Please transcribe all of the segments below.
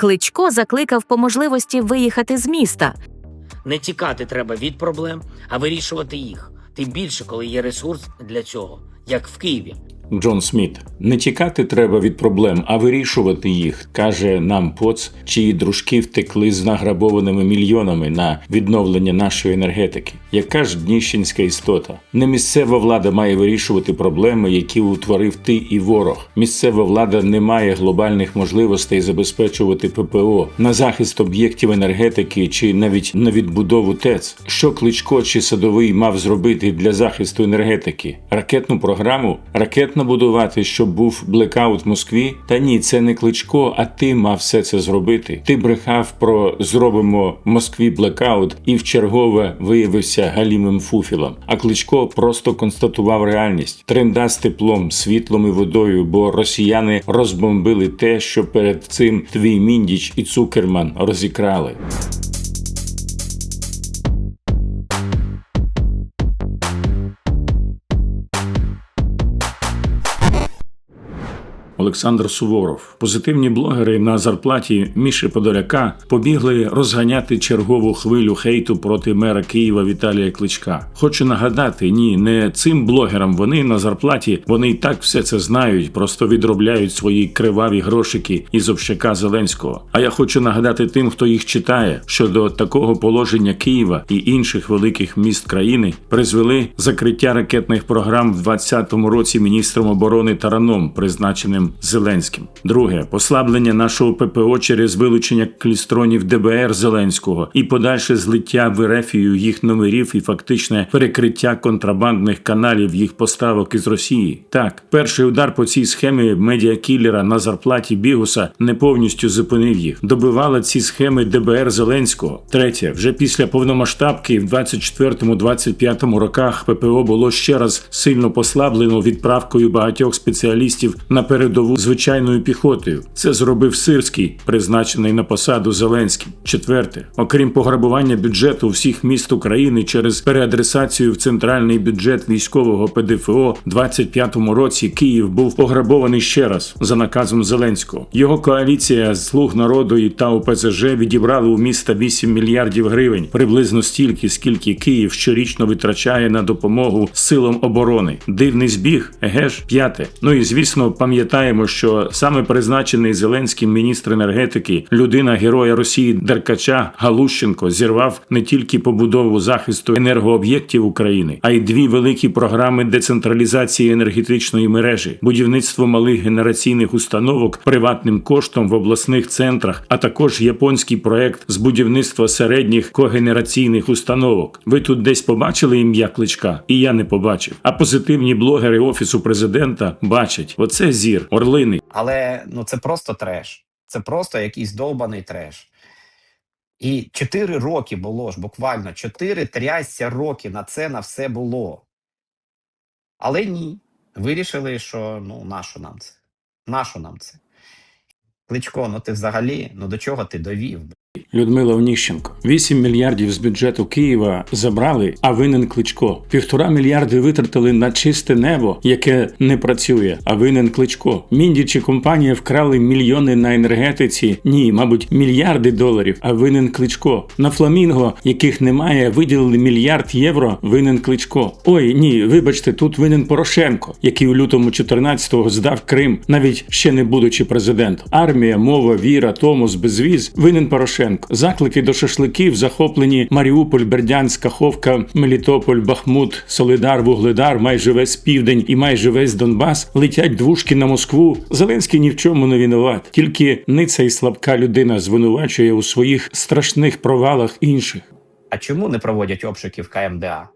Кличко закликав по можливості виїхати з міста. Не тікати треба від проблем, а вирішувати їх. Тим більше, коли є ресурс для цього, як в Києві. Джон Сміт. Не тікати треба від проблем, а вирішувати їх, каже нам Поц, чиї дружки втекли з награбованими мільйонами на відновлення нашої енергетики. Яка ж дніщенська істота? Не місцева влада має вирішувати проблеми, які утворив ти і ворог. Місцева влада не має глобальних можливостей забезпечувати ППО на захист об'єктів енергетики чи навіть на відбудову ТЕЦ. Що кличко чи садовий мав зробити для захисту енергетики? Ракетну програму? Ракетно будувати, щоб був блекаут в Москві? Та ні, це не кличко, а ти мав все це зробити. Ти брехав про зробимо в Москві блекаут і вчергове виявився галімим фуфілом. А кличко просто констатував реальність: тренда з теплом, світлом і водою, бо росіяни розбомбили те, що перед цим твій міндіч і цукерман розікрали. Олександр Суворов. Позитивні блогери на зарплаті Міші Подоляка побігли розганяти чергову хвилю хейту проти мера Києва Віталія Кличка. Хочу нагадати, ні, не цим блогерам вони на зарплаті, вони і так все це знають, просто відробляють свої криваві грошики із общака Зеленського. А я хочу нагадати тим, хто їх читає, що до такого положення Києва і інших великих міст країни призвели закриття ракетних програм в 2020 році міністром оборони Тараном, призначеним Зеленським. Друге послаблення нашого ППО через вилучення клістронів ДБР Зеленського і подальше злиття в Ерефію їх номерів і фактичне перекриття контрабандних каналів їх поставок із Росії. Так, перший удар по цій схемі медіакілера на зарплаті Бігуса не повністю зупинив їх. Добивала ці схеми ДБР Зеленського. Третє, вже після повномасштабки в 24-25 роках ППО було ще раз сильно послаблено відправкою багатьох спеціалістів на передову звичайною піхотою. Це зробив Сирський, призначений на посаду Зеленським. Четверте, окрім пограбування бюджету всіх міст України через переадресацію в центральний бюджет військового ПДФО 25-му році Київ був пограбований ще раз за наказом Зеленського. Його коаліція з слуг народу і та ОПЗЖ відібрали у міста 8 мільярдів гривень, приблизно стільки, скільки Київ щорічно витрачає на допомогу силам оборони. Дивний збіг, еге ж, п'яте. Ну і звісно, пам'ятаємо, що саме призначений Зеленським міністр енергетики, людина героя Росії Деркача Галущенко зірвав не тільки побудову захисту енергооб'єктів України, а й дві великі програми децентралізації енергетичної мережі, будівництво малих генераційних установок приватним коштом в обласних центрах, а також японський проект з будівництва середніх когенераційних установок. Ви тут десь побачили ім'я кличка, і я не побачив. А позитивні блогери офісу президента бачать: оце зір, орлини. Але ну це просто треш. Це просто якийсь довбаний треш. І 4 роки було ж, буквально 4 трясся роки на це на все було. Але ні. Вирішили, що ну нащо нам це? Нащо нам це? Кличко, ну ти взагалі, ну до чого ти довів? Людмила Оніщенко. 8 мільярдів з бюджету Києва забрали, а винен Кличко. Півтора мільярди витратили на чисте небо, яке не працює, а винен Кличко. Міндічі компанія вкрали мільйони на енергетиці. Ні, мабуть, мільярди доларів, а винен Кличко. На фламінго, яких немає, виділили мільярд євро. Винен Кличко. Ой, ні, вибачте, тут винен Порошенко, який у лютому 14-го здав Крим, навіть ще не будучи президентом. Армія, мова, віра, Томос, безвіз. Винен Порошенко. Заклики до шашликів захоплені Маріуполь, Бердянськ, Каховка, Мелітополь, Бахмут, Солидар, Вугледар, майже весь південь і майже весь Донбас летять двушки на Москву. Зеленський ні в чому не винуват. Тільки ниця і слабка людина звинувачує у своїх страшних провалах інших. А чому не проводять обшуки в КМДА?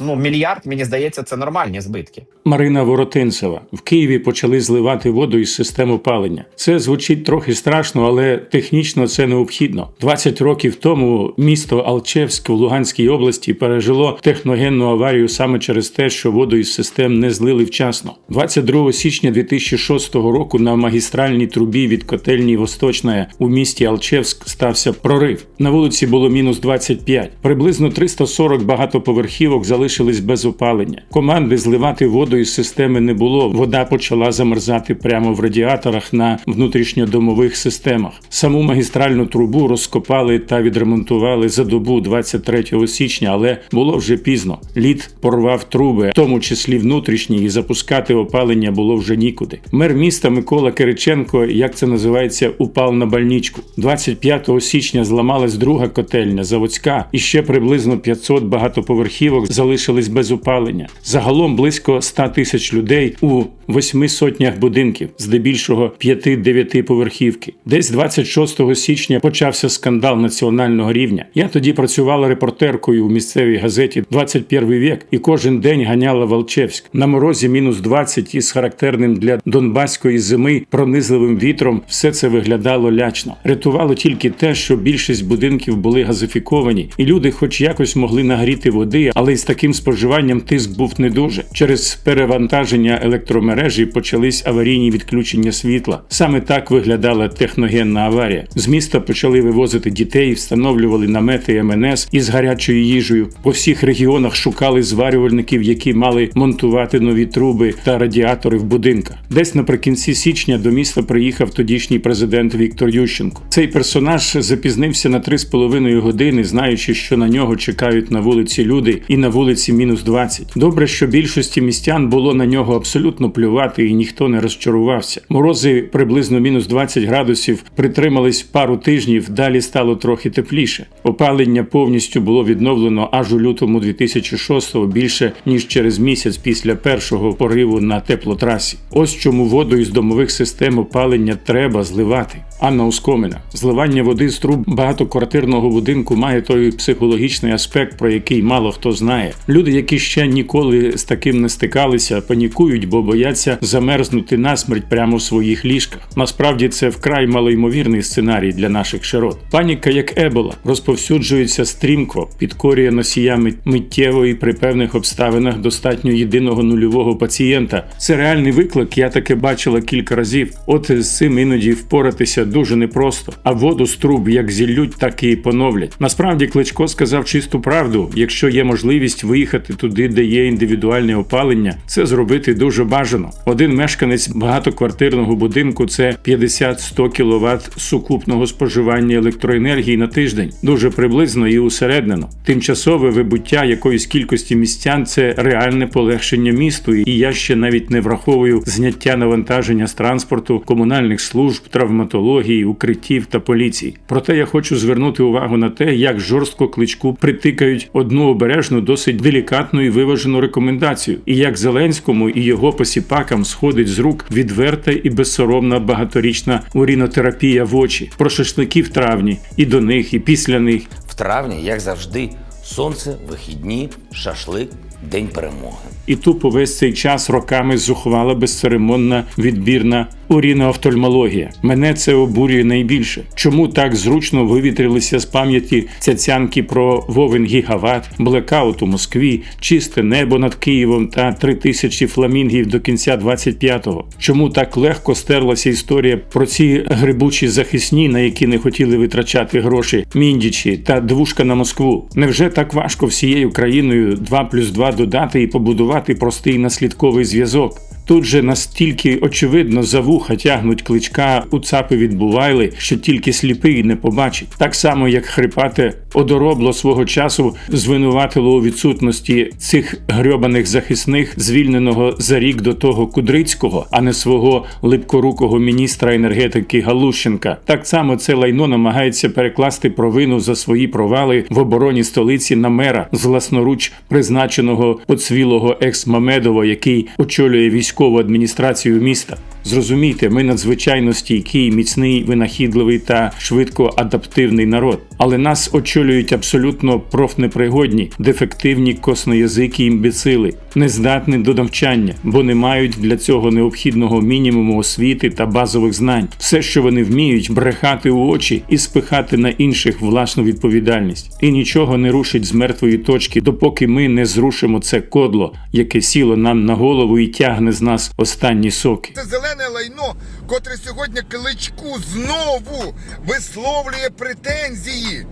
Ну, мільярд, мені здається, це нормальні збитки. Марина Воротинцева в Києві почали зливати воду із систем опалення. Це звучить трохи страшно, але технічно це необхідно. 20 років тому місто Алчевськ в Луганській області пережило техногенну аварію саме через те, що воду із систем не злили вчасно. 22 січня 2006 року на магістральній трубі від котельні Восточна у місті Алчевськ стався прорив. На вулиці було мінус 25. Приблизно 340 багатоповерхівок залишилися залишились без опалення. Команди зливати воду із системи не було. Вода почала замерзати прямо в радіаторах на внутрішньодомових системах. Саму магістральну трубу розкопали та відремонтували за добу 23 січня, але було вже пізно. Лід порвав труби, в тому числі внутрішні, і запускати опалення було вже нікуди. Мер міста Микола Кириченко, як це називається, упав на больничку. 25 січня зламалась друга котельня заводська, і ще приблизно 500 багатоповерхівок залишились без опалення. Загалом близько 100 тисяч людей у восьми сотнях будинків, здебільшого 5-9 поверхівки. Десь 26 січня почався скандал національного рівня. Я тоді працювала репортеркою у місцевій газеті «21 вік і кожен день ганяла Волчевськ. На морозі мінус 20 із характерним для донбаської зими пронизливим вітром все це виглядало лячно. Рятувало тільки те, що більшість будинків були газифіковані, і люди, хоч якось могли нагріти води, але із таким споживанням тиск був не дуже. Через перевантаження електромережі почались аварійні відключення світла. Саме так виглядала техногенна аварія. З міста почали вивозити дітей, встановлювали намети МНС із гарячою їжею. По всіх регіонах шукали зварювальників, які мали монтувати нові труби та радіатори в будинках. Десь наприкінці січня до міста приїхав тодішній президент Віктор Ющенко. Цей персонаж запізнився на 3,5 години, знаючи, що на нього чекають на вулиці люди і на вулиці мінус 20. Добре, що більшості містян було на нього абсолютно плювати, і ніхто не розчарувався. Морози приблизно мінус 20 градусів притримались пару тижнів. Далі стало трохи тепліше. Опалення повністю було відновлено аж у лютому 2006-го, більше ніж через місяць після першого пориву на теплотрасі. Ось чому воду із домових систем опалення треба зливати. Анна Ускомина. Зливання води з труб багатоквартирного будинку має той психологічний аспект, про який мало хто знає. Люди, які ще ніколи з таким не стикалися, панікують, бо бояться замерзнути насмерть прямо в своїх ліжках. Насправді це вкрай малоймовірний сценарій для наших широт. Паніка, як ебола, розповсюджується стрімко, підкорює носіями миттєво і при певних обставинах достатньо єдиного нульового пацієнта. Це реальний виклик. Я таке бачила кілька разів. От з цим іноді впоратися дуже непросто. А воду з труб як зіллють, так і поновлять. Насправді Кличко сказав чисту правду. Якщо є можливість виїхати туди, де є індивідуальне опалення, це зробити дуже бажано. Один мешканець багатоквартирного будинку це 50-100 кВт сукупного споживання електроенергії на тиждень. Дуже приблизно і усереднено. Тимчасове вибуття якоїсь кількості містян це реальне полегшення місту, і я ще навіть не враховую зняття навантаження з транспорту, комунальних служб, травматології, укриттів та поліції. Проте я хочу звернути увагу на те, як жорстко кличку притикають одну обережну, досить делікатну і виважену рекомендацію, і як Зеленському і його посіпакам сходить з рук відверта і безсоромна багаторічна урінотерапія в очі про шашлики в травні, і до них, і після них. В травні, як завжди, сонце, вихідні, шашлик, день перемоги. І тупо весь цей час роками зухвала безцеремонна відбірна уріноофтальмологія. Мене це обурює найбільше. Чому так зручно вивітрилися з пам'яті цяцянки про Вовен гігават, блекаут у Москві, чисте небо над Києвом та три тисячі фламінгів до кінця 25-го? Чому так легко стерлася історія про ці грибучі захисні, на які не хотіли витрачати гроші міндічі та двушка на Москву? Невже так важко всією країною 2 плюс 2 додати і побудувати простий наслідковий зв'язок? Тут же настільки очевидно за вуха тягнуть кличка у цапи від Бувайли, що тільки сліпий не побачить. Так само, як хрипате одоробло свого часу звинуватило у відсутності цих грьобаних захисних, звільненого за рік до того Кудрицького, а не свого липкорукого міністра енергетики Галущенка. Так само це лайно намагається перекласти провину за свої провали в обороні столиці на мера з власноруч призначеного поцвілого екс-Мамедова, який очолює військову адміністрацію міста. Зрозумійте, ми надзвичайно стійкий, міцний, винахідливий та швидко адаптивний народ. Але нас очолюють абсолютно профнепригодні, дефективні косноязикі імбецили, нездатні до навчання, бо не мають для цього необхідного мінімуму освіти та базових знань. Все, що вони вміють, брехати у очі і спихати на інших власну відповідальність. І нічого не рушить з мертвої точки, допоки ми не зрушимо це кодло, яке сіло нам на голову і тягне з нас останні соки. Це зелене лайно, котре сьогодні кличку знову висловлює претензії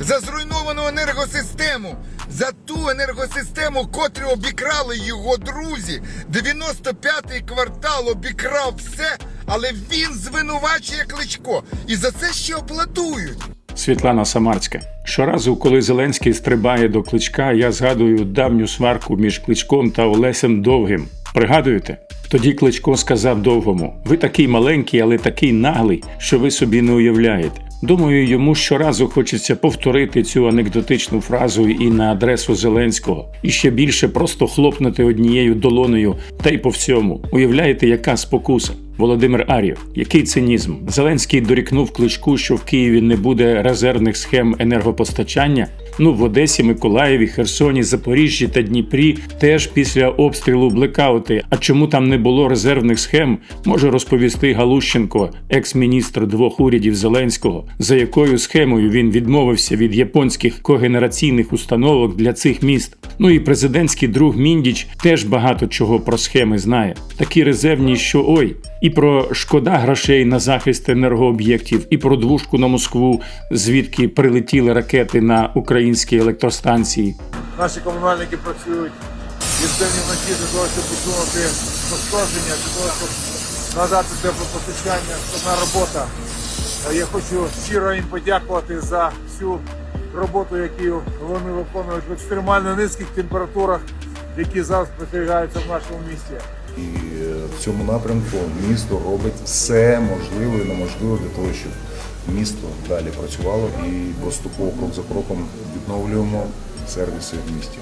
за зруйновану енергосистему. за ту енергосистему, котру обікрали його друзі. 95-й квартал обікрав все, але він звинувачує Кличко. І за це ще оплатують. Світлана Самарська. Щоразу, коли Зеленський стрибає до кличка, я згадую давню сварку між кличком та Олесем Довгим. Пригадуєте? Тоді Кличко сказав довгому: ви такий маленький, але такий наглий, що ви собі не уявляєте. Думаю, йому щоразу хочеться повторити цю анекдотичну фразу і на адресу Зеленського, і ще більше просто хлопнути однією долоною та й по всьому. Уявляєте, яка спокуса? Володимир Ар'єв, який цинізм? Зеленський дорікнув кличку, що в Києві не буде резервних схем енергопостачання. Ну в Одесі, Миколаєві, Херсоні, Запоріжжі та Дніпрі теж після обстрілу блекаути. А чому там не було резервних схем, може розповісти Галущенко, екс-міністр двох урядів Зеленського, за якою схемою він відмовився від японських когенераційних установок для цих міст. Ну і президентський друг Міндіч теж багато чого про схеми знає. Такі резервні, що ой, і про шкода грошей на захист енергооб'єктів, і про двушку на Москву, звідки прилетіли ракети на українські електростанції. Наші комунальники працюють віддавні вночі для того, щоб усунути пошкодження, для того, щоб надати теплопостачання. Складна робота. Е, Я хочу щиро їм подякувати за всю роботу, яку вони виконують в екстремально низьких температурах, які зараз спостерігаються в нашому місті. І е, в цьому напрямку місто робить все можливе і неможливе для того, щоб місто далі працювало і поступово крок за кроком відновлюємо сервіси в місті.